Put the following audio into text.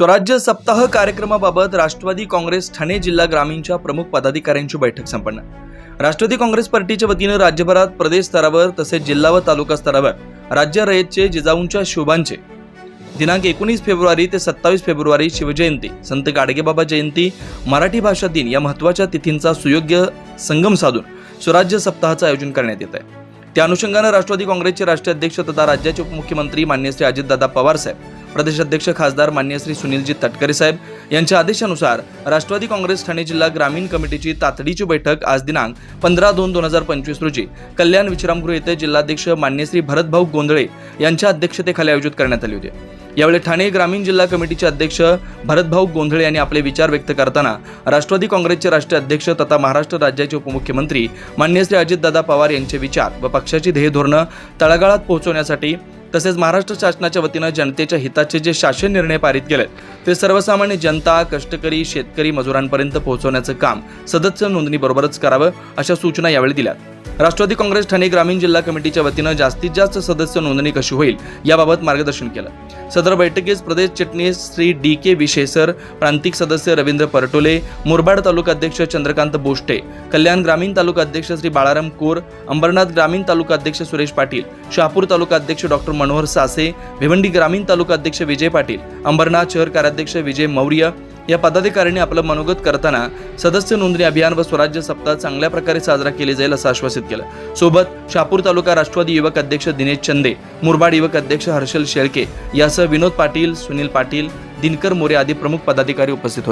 स्वराज्य सप्ताह कार्यक्रमाबाबत राष्ट्रवादी काँग्रेस ठाणे जिल्हा ग्रामीणच्या प्रमुख पदाधिकाऱ्यांची बैठक संपन्न. राष्ट्रवादी काँग्रेस पार्टीच्या वतीनं राज्यभरात प्रदेश स्तरावर तसेच जिल्हा व तालुका स्तरावर राज्य रयतचे जिजाऊंच्या शोभांचे. दिनांक एकोणीस फेब्रुवारी ते सत्तावीस फेब्रुवारी शिवजयंती संत गाडगेबाबा जयंती मराठी भाषा दिन या महत्त्वाच्या तिथींचा सुयोग्य संगम साधून स्वराज्य सप्ताहाचं आयोजन करण्यात येत आहे त्या अनुषंगानं राष्ट्रवादी काँग्रेसचे राष्ट्रीय अध्यक्ष तथा राज्याचे उपमुख्यमंत्री मान्य श्री अजितदादा पवार साहेब प्रदेशाध्यक्ष खासदार मान्य श्री सुनीलजी तटकरे साहेब यांच्या आदेशानुसार राष्ट्रवादी काँग्रेस ठाणे जिल्हा ग्रामीण कमिटीची तातडीची बैठक आज दिनांक पंधरा दोन दोन हजार पंचवीस रोजी कल्याण विश्रामगृह येथे जिल्हाध्यक्ष मान्य श्री भरतभाऊ गोंधळे यांच्या अध्यक्षतेखाली आयोजित करण्यात आली होती. यावेळी ठाणे ग्रामीण जिल्हा कमिटीचे अध्यक्ष भरतभाऊ गोंधळे यांनी आपले विचार व्यक्त करताना राष्ट्रवादी काँग्रेसचे राष्ट्रीय अध्यक्ष तथा महाराष्ट्र राज्याचे उपमुख्यमंत्री मान्य श्री अजितदादा पवार यांचे विचार व पक्षाची ध्येयधोरणं तळागाळात पोहोचवण्यासाठी तसेच महाराष्ट्र शासनाच्या वतीनं जनतेच्या हिताचे जे शासन निर्णय पारित केलेत ते सर्वसामान्य जनता कष्टकरी शेतकरी मजुरांपर्यंत पोहोचवण्याचं काम सदस्य नोंदणीबरोबरच करावं अशा सूचना यावेळी दिल्या राष्ट्रवादी काँग्रेस ठाणे ग्रामीण जिल्हा कमिटीच्या वतीनं जास्तीत जास्त सदस्य नोंदणी कशी होईल याबाबत मार्गदर्शन केलं. सदर बैठकीस प्रदेश चिटणीस श्री डी के विशेसर प्रांतिक सदस्य रवींद्र परटोले मुरबाड तालुका अध्यक्ष चंद्रकांत बोष्टे कल्याण ग्रामीण तालुका अध्यक्ष श्री बाळाराम कोर अंबरनाथ ग्रामीण तालुका अध्यक्ष सुरेश पाटील शहापूर तालुका अध्यक्ष डॉक्टर मनोहर सासे भिवंडी ग्रामीण तालुका अध्यक्ष विजय पाटील अंबरनाथ शहर कार्याध्यक्ष विजय मौर्य या पदाधिकाऱ्यांनी आपलं मनोगत करताना सदस्य नोंदणी अभियान व स्वराज्य सप्ताह चांगल्या प्रकारे साजरा केले जाईल असं आश्वासित केलं. सोबत शापूर तालुका राष्ट्रवादी युवक अध्यक्ष दिनेश चंदे मुरबाड युवक अध्यक्ष हर्षल शेळके यासह विनोद पाटील सुनील पाटील दिनकर मोरे आदी प्रमुख पदाधिकारी उपस्थित होते.